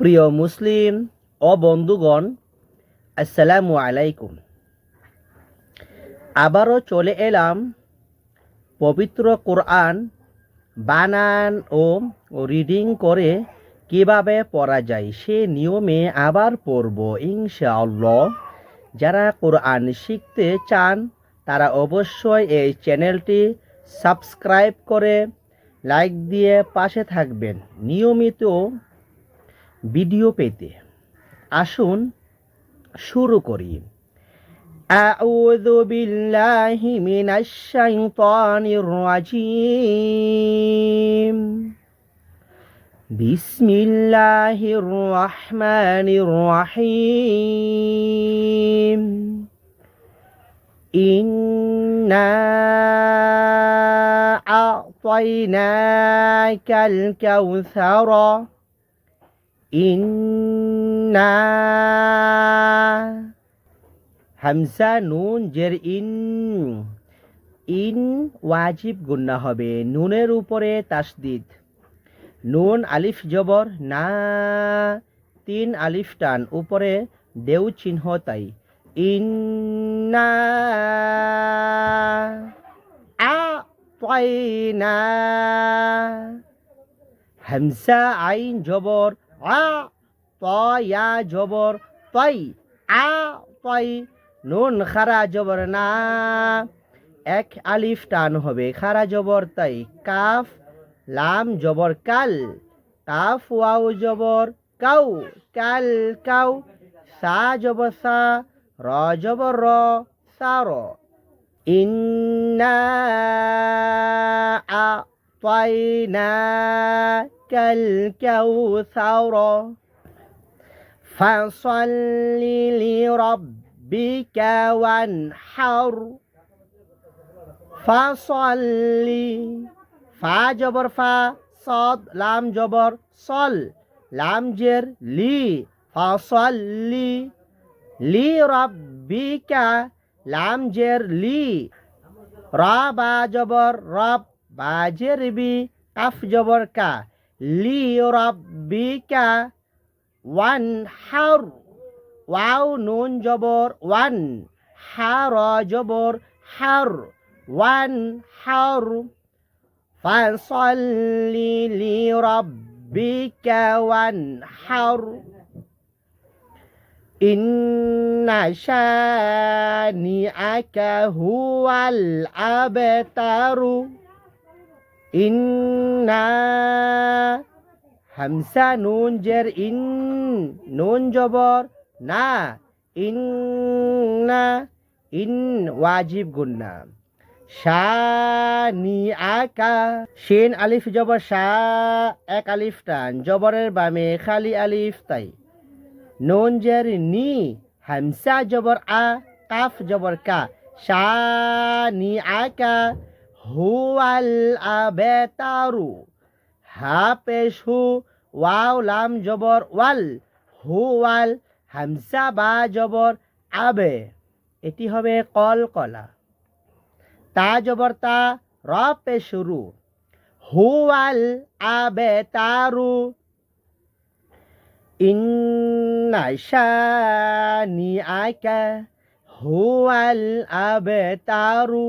প্রিয় মুসলিম ও বন্ধুগণ, আসসালামু আলাইকুম। আবারও চলে এলাম পবিত্র কোরআন বানান ও রিডিং করে কীভাবে পড়া যায় সে নিয়মে আবার পড়ব ইনশাআল্লাহ। যারা কোরআন শিখতে চান, তারা অবশ্যই এই চ্যানেলটি সাবস্ক্রাইব করে লাইক দিয়ে পাশে থাকবেন। নিয়মিত ভিডিও পেতে আসুন শুরু করি أعوذ بالله من الشيطان الرجيم بسم الله الرحمن الرحيم إنا أعطيناك الكوثر ইন্না হামসা নুন জের ইন ইন ওয়াজিব গুন্না হবে নুনের উপরে তাসদিদ নুন আলিফ জবর না তিন আলিফ টান উপরে দেউ চিহ্ন তাই ইন্না আ না হামসা আইন জবর আ তয়া জবর তই আ তই নুন, খারা, জবর, না। এক আলিফ টান হবে, খারা, জবর তাই কাফ, লাম, জবর, কাল, কাফ, ওয়াও, জবর, কাউ, কাল, কাউ, সা, জবর, সা, র, জবর, র, সা, র। ইন্না أعطيناك الكوثر فصل لربك وانحر. فصل فا جبر فا صاد لام جبر صل لام جر لي. فصل لي لربك لام جر لي. رابع جبر رب রব বা জের বি কাফ জবর কা লি রব্বিকা ওয়ান হার ওয়াও নুন জবর ওয়ান হার জবর হার ওয়ান হার فصل لربك وانحر إن شانئك هو الأبتر ইন্না হামসা নুন জের ইন, নুন জবর, না, ইন্না ইন ওয়াজিব গুন্না। শানি আকা, শেন আলিফ জবর, শা এক আলিফ টান, জবরের বামে খালি আলিফ তাই। নুন জের নি, হামসা জবর আ, কাফ জবর কা। শানি আকা হুয়াল আবেতারু। হা পেশ হু ওয়াও লাম জবর ওয়াল। হু ওয়াল হামসা বা জবর আবে। এটি হবে কল কলা। তা জবর তা র পে শুরু হু ওয়াল আবে তারু ইন্না শানি আকা হুয়াল আবে তারু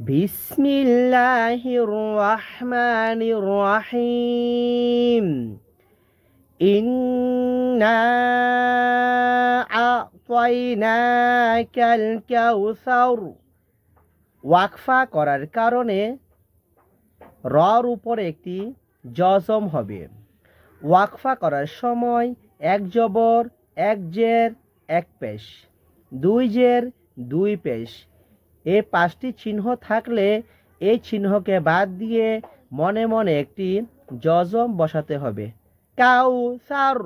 بسم الله الرحمن الرحيم إنا أعطيناك الكوثر ওয়াকফা করার কারণে রর উপর একটি জজম হবে ওয়াকফা করার সময় এক জবর এক জের এক পেশ দুই জের দুই পেশ এ পাঁচটি চিহ্ন থাকলে এই চিহ্নকে বাদ দিয়ে মনে মনে একটি জজম বসাতে হবে। কাউ সার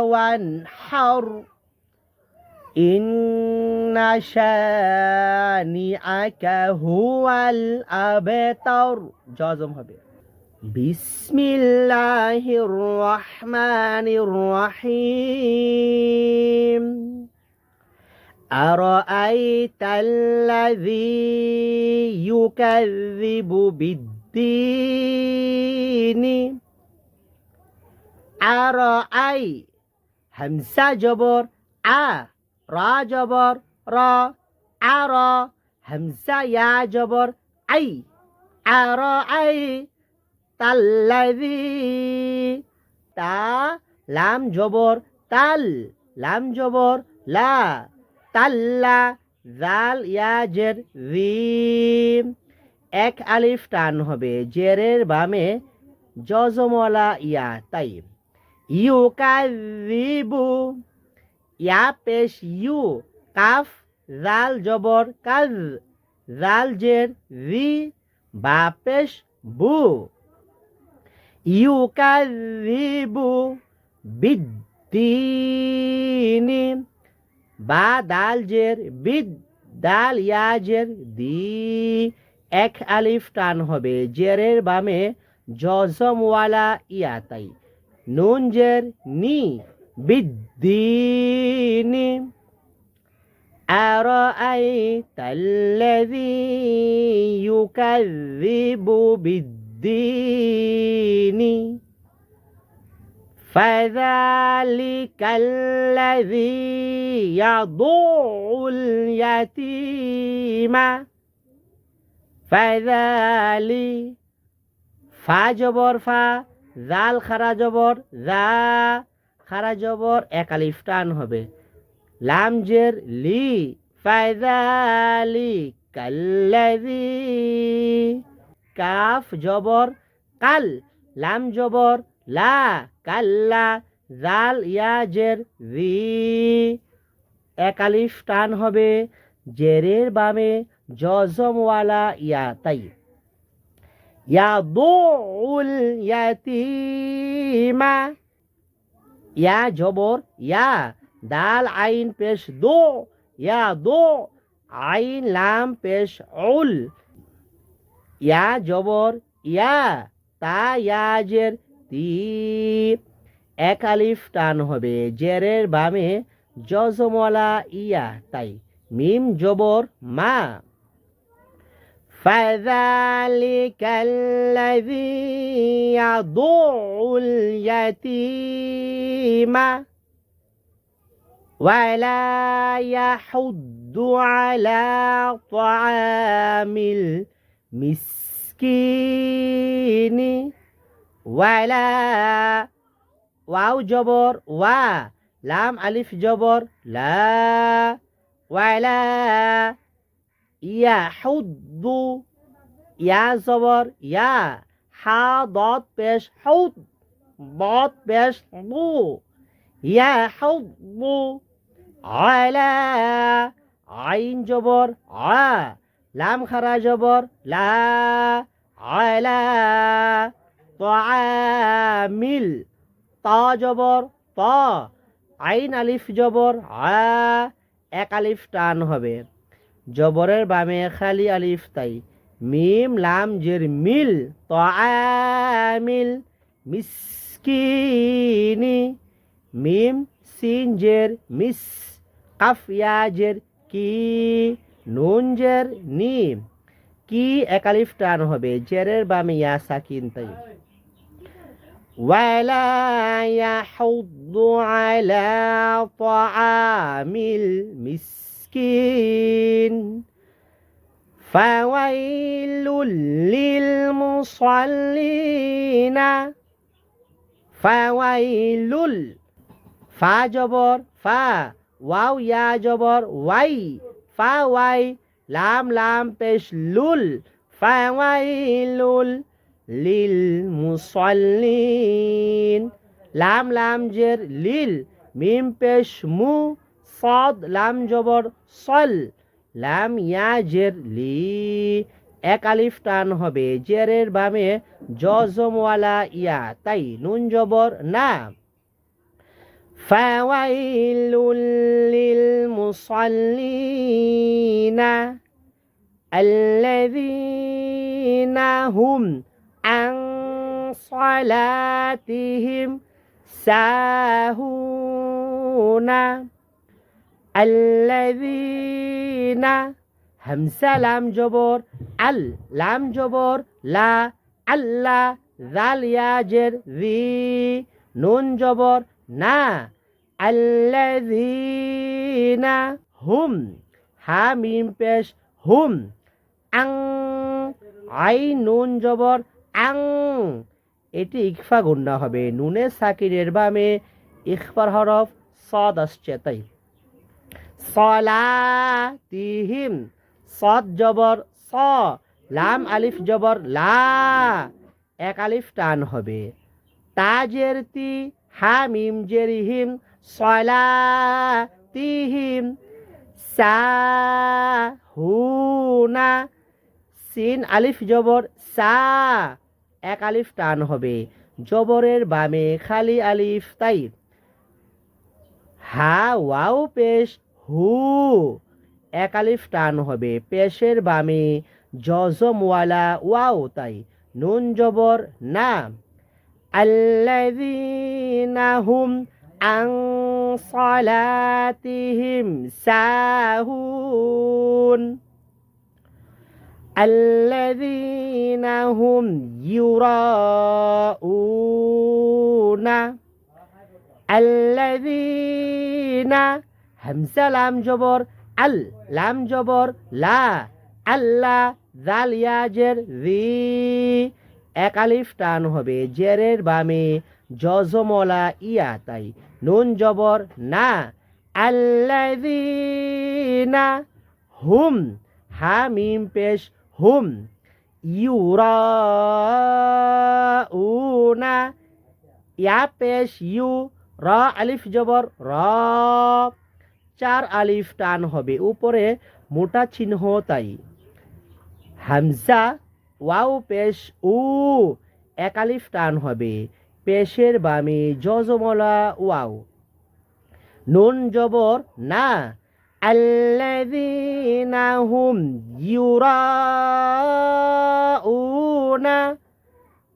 ওয়ানহার। ইন্না শানিআকা হুয়াল আবতার। জজম হবে। بسم الله الرحمن الرحيم أرأيت الذي يكذب بالدين؟ أرأي همسة جبر أ را جبر را أرى همسة يا جبر أي. أرأي তাল্লাদি তা, লাম জবর, তাল, লাম জবর, লা, তাল্লা, জাল, ইয়া, জের ভিম এক আলিফ টান হবে জেরের বামে জজমলা, ইয়া তাই ইউ কাজিবু ইয়া, পেশ, ইউ, কাফ, জাল, জবর কাজ জাল, জের ভি বা, পেশ, বু। ইউকাযিবু বিদ্দিনি বা দাল জের বিদ দাল ইয়াজের দি এক আলিফ টান হবে জেরের বামে জজমওয়ালা ইয়া তাই নুন জের নি বিদ্দিনি أرأيت الذي يكذب بالدين فذلك الذي يضع اليتيم فذلك ফা জবর ফা জাল খারা জবর জা খারা জবর এক আলিফ টান হবে লাম জের লি ফায়দালি কাল্লাযী কাফ জবর কাল, লাম জবর লা, কাল্লা, জাল ইয়া জের রি। এক আলিফ টান হবে জেরের বামে জজমওয়ালা ইয়া, তাই। ইয়া দুল ইয়াতিমা। ইয়া জবর, ইয়া। দাল, আইন, পেশ, দো। ইয়া দো আইন, লাম, পেশ, উল। ইয়া জবর ইয়া তা ইয়াজের তি এক আলিফ টান হবে জেরের বামে জজমলা ইয়া তাই মিম জবর মা فذلك الذي يضع اليتيم ولا يحض على طعام মিসকিনি ওয়ালা ওয়াও জবর, ওয়া, লাম আলিফ জবর, লা ওয়ালা ইয়া হুদ্দু, ইয়া জবর, ইয়া, হা, দত পেশ হৌদ, বত পেশ বু ইয়া হৌদ বু আলা আইন জবর, আ লাম খারা জবর, লা আয়লা মিল, ত জবর, ত আইন আলিফ জবর, আ এক আলিফ টান হবে। জবরের বামে খালি আলিফ তাই। মিম, লাম, জের, মিল, ত মিল, মিসকিনি, মিম, সিন, জের, মিস কাফিয়া জের, কি নুন জের নি কি একালিফ টান হবে জেরের বামে ইয়া সাকিন তাই ولا يحض على طعام المسكين فويل للمصلين فويل ফা জবর ফা ওয়াও ইয়া জবর ওয়াই ফা ওয়াই লাম লাম পেশ লুল ফা লিল মুসল্লিন লাম লাম জের লিল মিম পেশ মু সদ লাম জবর সল লাম ইয়া জের লি এক আলিফ টান হবে জেরের বামে জজমওয়ালা ইয়া তাই নুন জবর না فويل للمصلين الذين هم عن صلاتهم ساهون الذين همسة لام جبر ال لام جبر لا ألا ذال ياجر ذي نون جبر না, আল্লাযীনা হুম হা মিম পেশ হুম, আং, আই, নুন, জবর, আং, এটি ইকফা গুন্না হবে। নুনে সাকিরের বামে ইকফার হরফ সদ আসছে, তাই। সলাতিহিম, সদ জবর স, লাম, আলিফ জবর লা, এক আলিফ টান হবে। তাজের তি হা মিম জেরিহিম সলাতিহিম সা হুনা সিন আলিফ জবর সা, এক আলিফ টান হবে। জবরের বামে খালি আলিফ, তাই। হা, ওয়াও, পেশ, হু, এক আলিফ টান হবে। পেশের বামে জজমওয়ালা ওয়াও, তাই। নুন জবর, না। الذين هم عن صلاتهم ساهون الذين هم يراءون الذين همزة لام جبر ال لام جبر لا ألا ذا الياجر ذي এক আলিফ টান হবে জেরের বামে, জজমলা ইয়া তাই। নুন জবর, না। আল্লাযীনা হুম হা মিম পেশ হুম। ইউরাউনা, ইয়া পেশ ইউ, র আলিফ জবর, র। চার আলিফ টান হবে, উপরে মোটা চিহ্ন তাই। হামজা ওয়াও, পেশ উ একালিফ টান হবে। পেশের বামে জজমলা ওয়াও। নুন জবর, না। আল্লাযীনা হুম ইউরাউনা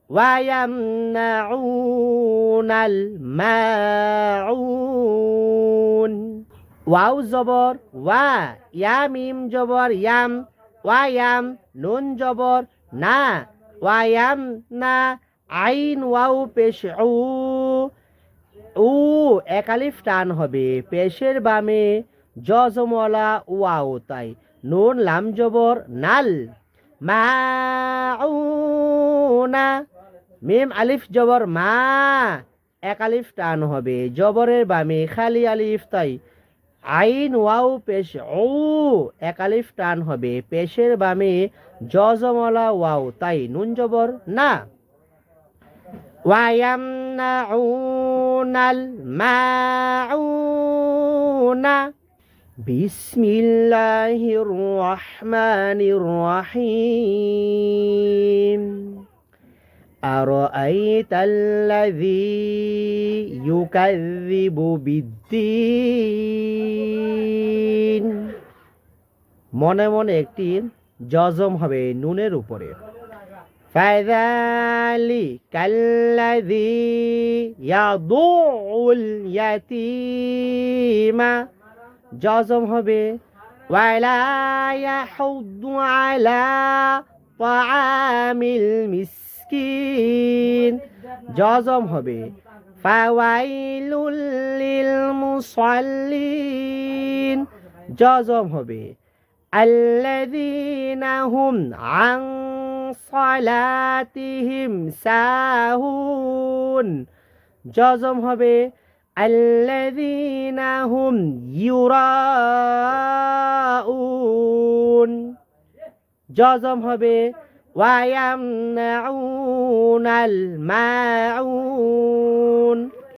ওয়া ইয়ামনাউনাল মাউন। ওয়াও জবর, ওয়া। ইয়ামিম জবর, ইয়াম। ওয়া, ইয়াম। নুন জবর না, ওয়ায়াম না, আইন ওয়াও পেশ, উ একালিফ টান হবে, পেশের বামে জজমলা ওয়াও, তাই নুন, লাম, জবর, নাল, মাউনা, মিম, আলিফ, জবর, মা, এক আলিফ টান হবে, জবরের বামে খালি আলিফ, তাই আইন ওয়াও পেশ ও এক আলিফ টান হবে, পেশের বামে জজমলা ওয়াও তাই নুন জবর না ويمنعون الماعون بسم الله الرحمن الرحيم أرأيت الذي يكذب بالدين মনে মনে একটি জজম হবে নুনের উপরে فذلك الذي يضع اليتيم জজম হবে ولا يحض على طعام المسكين জজম হবে فويل للمصلين জজম হবে الذين هم عن صلاتهم ساهون জজম হবে الذين هم يراءون জজম হবে ويمنعون الماعون